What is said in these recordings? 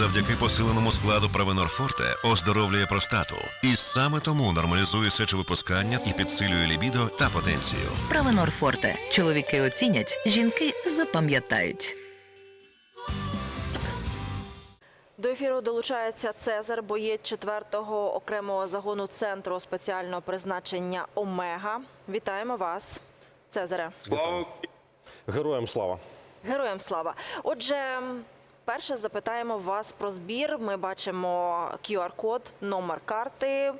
завдяки посиленому складу Правенор Форте оздоровлює простату. І саме тому нормалізує сечовипускання і підсилює лібідо та потенцію. Правенор Форте. Чоловіки оцінять, жінки запам'ятають. До ефіру долучається Цезар, боєць 4-го окремого загону центру спеціального призначення Омега. Вітаємо вас, Цезаре. Слава Героям слава. Героям слава. Отже, перше запитаємо вас про збір. Ми бачимо QR-код, номер карти.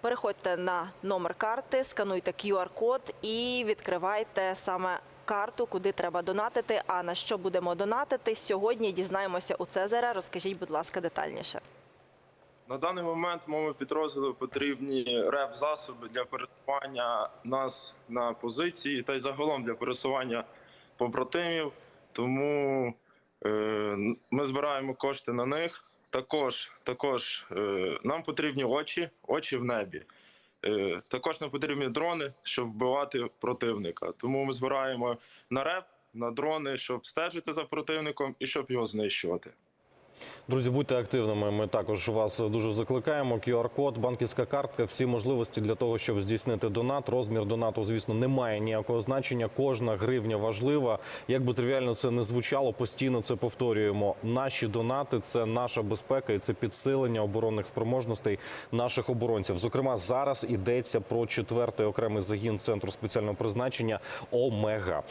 Переходьте на номер карти, скануйте QR-код і відкривайте саме карту, куди треба донатити. А на що будемо донатити сьогодні? Дізнаємося у Цезаря. Розкажіть, будь ласка, детальніше. на даний момент моєму підрозділу потрібні реп засоби для пересування нас на позиції та й загалом для пересування побратимів. Тому ми збираємо кошти на них. Також, також е, нам потрібні очі, очі в небі. Е, також нам потрібні дрони, щоб вбивати противника. Тому ми збираємо на реп, на дрони, щоб стежити за противником і щоб його знищувати. Друзі, будьте активними. Ми також вас дуже закликаємо. QR-код, банківська картка, всі можливості для того, щоб здійснити донат. Розмір донату, звісно, не має ніякого значення. Кожна гривня важлива. Як би тривіально це не звучало, постійно це повторюємо. Наші донати це наша безпека і це підсилення оборонних спроможностей наших оборонців. Зокрема, зараз йдеться про четвертий окремий загін центру спеціального призначення Омега.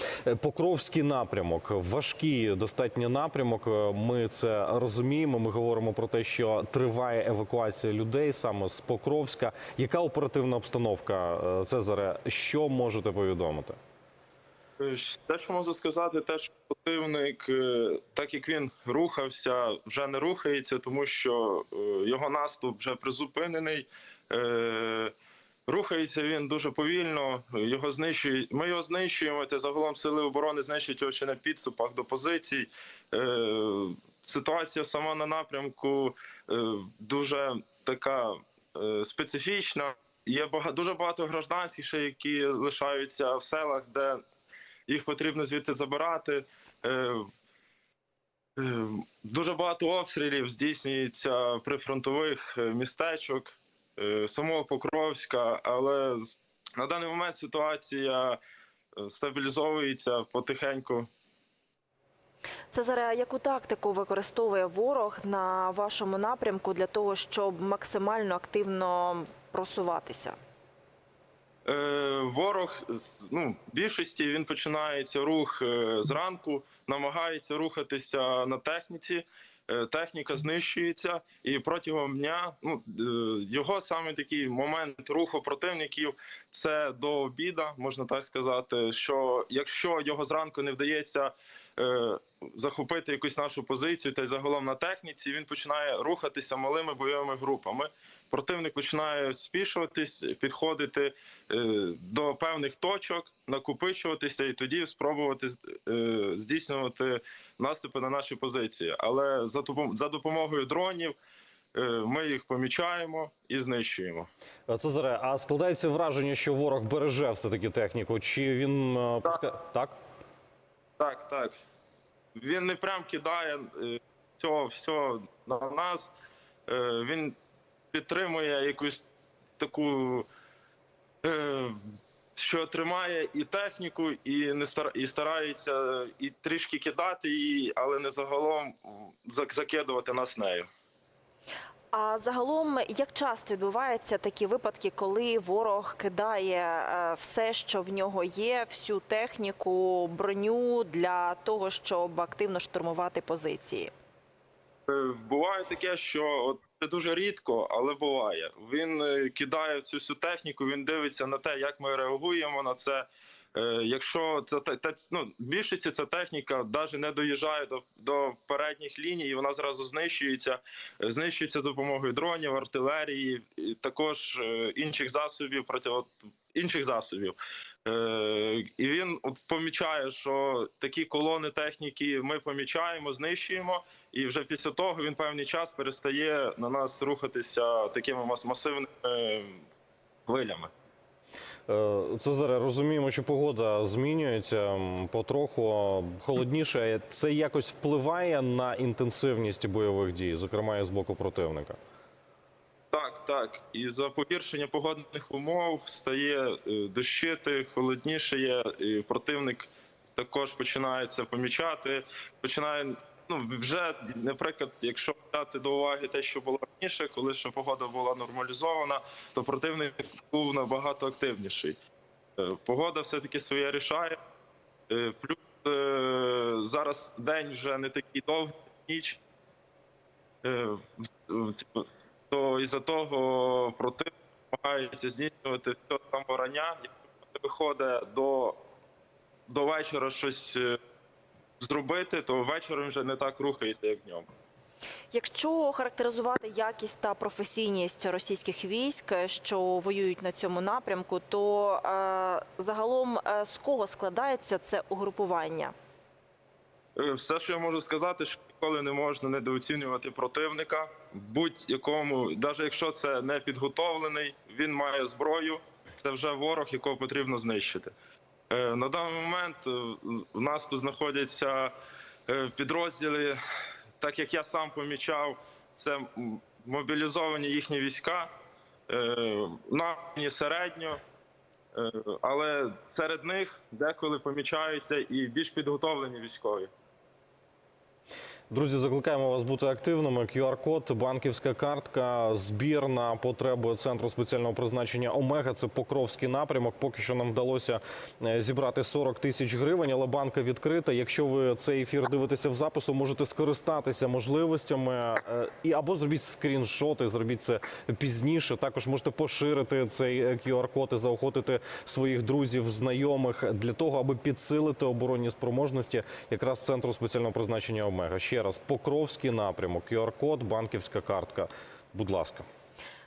Покровський напрямок, важкий достатньо напрямок. Ми це розуміємо. Ми говоримо про те, що триває евакуація людей саме з Покровська. Яка оперативна обстановка, е, Цезаре? Що можете повідомити? Е, Те, що можу сказати, те, що противник, е, так як він рухався, вже не рухається, тому що його наступ вже призупинений. Рухається він дуже повільно. Його знищують. Ми його знищуємо. Та загалом сили оборони знищують його ще на підступах до позицій. Е, Ситуація сама на напрямку е, дуже така е, специфічна. Є дуже багато гражданських, ще які лишаються в селах, де їх потрібно звідти забирати. Дуже багато обстрілів здійснюється прифронтових містечок самого Покровська, але на даний момент ситуація е, стабілізовується потихеньку. Цезаре, а яку тактику використовує ворог на вашому напрямку для того, щоб максимально активно просуватися? Е, ворог ну, в більшості він починається рух е, зранку, намагається рухатися на техніці. Е, Техніка знищується, і протягом дня ну е, його саме такий момент руху противників це до обіда, можна так сказати. Що якщо його зранку не вдається захопити якусь нашу позицію, та й загалом на техніці, він починає рухатися малими бойовими групами. Противник починає спішуватись, підходити е, до певних точок, накопичуватися і тоді спробувати е, здійснювати наступи на наші позиції. Але за допом- за допомогою дронів е, ми їх помічаємо і знищуємо. Е, Цезаре, а складається враження, що ворог береже все таки техніку? Чи він е, Так. так? Так, так. Він не прям кидає е, цього все на нас. Е, Він підтримує якусь таку, е, що тримає і техніку, і не і старається і трішки кидати її, але не загалом закидувати нас нею. А загалом, як часто відбуваються такі випадки, коли ворог кидає е, все, що в нього є, всю техніку, броню для того, щоб активно штурмувати позиції? Е, Буває таке, що от це дуже рідко, але буває. Він е, кидає цю всю техніку, він дивиться на те, як ми реагуємо на це. Е, Якщо це те- ну, більшості ця техніка навіть не доїжджає до, до передніх ліній, і вона зразу знищується. Е, Знищується допомогою дронів, артилерії, і також е, інших засобів проти інших засобів. І він от помічає, що такі колони техніки ми помічаємо, знищуємо, і вже після того він певний час перестає на нас рухатися такими мас- масивними хвилями. Е, Цезаре, розуміємо, що погода змінюється потроху холодніше. Це якось впливає на інтенсивність бойових дій, зокрема і з боку противника. Так, так. І за погіршення погодних умов стає е, дощити, холодніше. І противник також починає це помічати. Починає ну вже, наприклад, якщо взяти до уваги те, що було раніше, коли ще погода була нормалізована, то противник був набагато активніший. Е, Погода все-таки своє рішає. Е, Плюс е, зараз день вже не такий довгий, ніч. Типу, то із-за того противник намагається здійснювати все з самого рання. Якщо виходить до, до вечора щось зробити, то вечором вже не так рухається, як днем. Якщо характеризувати якість та професійність російських військ, що воюють на цьому напрямку, то е, загалом е, з кого складається це угрупування? Е, Все, що я можу сказати, що ніколи не можна недооцінювати противника. Будь-якому, навіть якщо це не підготовлений, він має зброю. Це вже ворог, якого потрібно знищити. Е, На даний момент в у нас тут знаходяться е, підрозділи, так як я сам помічав, це мобілізовані їхні війська е, на середньо. Е, Але серед них деколи помічаються і більш підготовлені військові. Друзі, закликаємо вас бути активними. QR-код, банківська картка, збір на потреби центру спеціального призначення Омега. Це Покровський напрямок. Поки що нам вдалося е, зібрати 40 тисяч гривень, але банка відкрита. Якщо ви цей ефір дивитеся в запису, можете скористатися можливостями е, і або зробіть скріншоти, зробіть це пізніше. Також можете поширити цей е, QR-код і заохотити своїх друзів, знайомих для того, аби підсилити оборонні спроможності якраз центру спеціального призначення Омега. Ще раз, Покровський напрямок, QR-код, банківська картка. Будь ласка.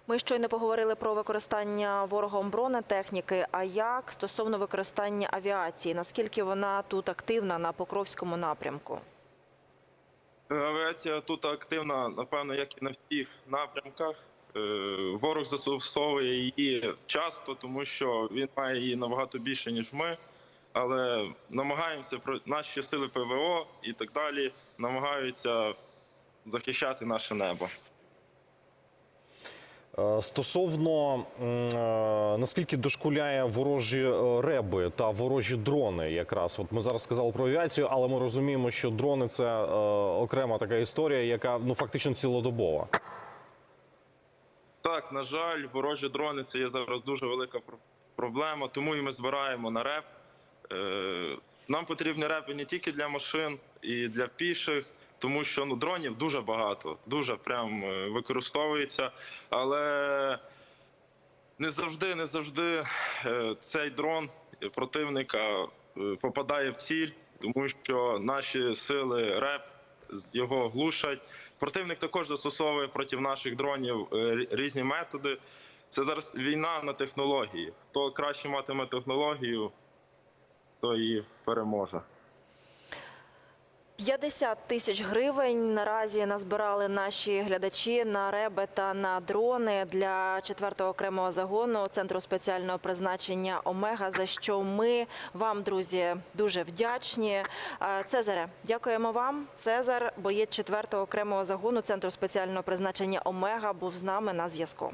Ми щойно поговорили про використання ворогом бронетехніки. А як стосовно використання авіації? Наскільки вона тут активна на Покровському напрямку? Авіація тут активна, напевно, як і на всіх напрямках. Е, Ворог застосовує її часто, тому що він має її набагато більше, ніж ми. Але намагаємося про наші сили ПВО і так далі намагаються захищати наше небо. Е, Стосовно е, наскільки дошкуляє ворожі е, реби та ворожі дрони, якраз от ми зараз сказали про авіацію, але ми розуміємо, що дрони це окрема така історія, яка ну фактично цілодобова. Так, на жаль, ворожі дрони це є зараз дуже велика проблема, тому і ми збираємо на реп. Е, Нам потрібні репи не тільки для машин і для піших, тому що ну, дронів дуже багато, дуже прям е, використовується. Але не завжди, не завжди е, цей дрон противника попадає в ціль, тому що наші сили РЕП його глушать. Противник також застосовує проти наших дронів різні методи. Це зараз війна на технології. Хто краще матиме технологію, то і переможе. 50 тисяч гривень наразі назбирали наші глядачі на реби та на дрони для 4-го окремого загону центру спеціального призначення Омега. За що ми вам, друзі, дуже вдячні. Е, Цезаре, дякуємо вам. Цезар, боєць 4-го окремого загону центру спеціального призначення Омега, був з нами на зв'язку.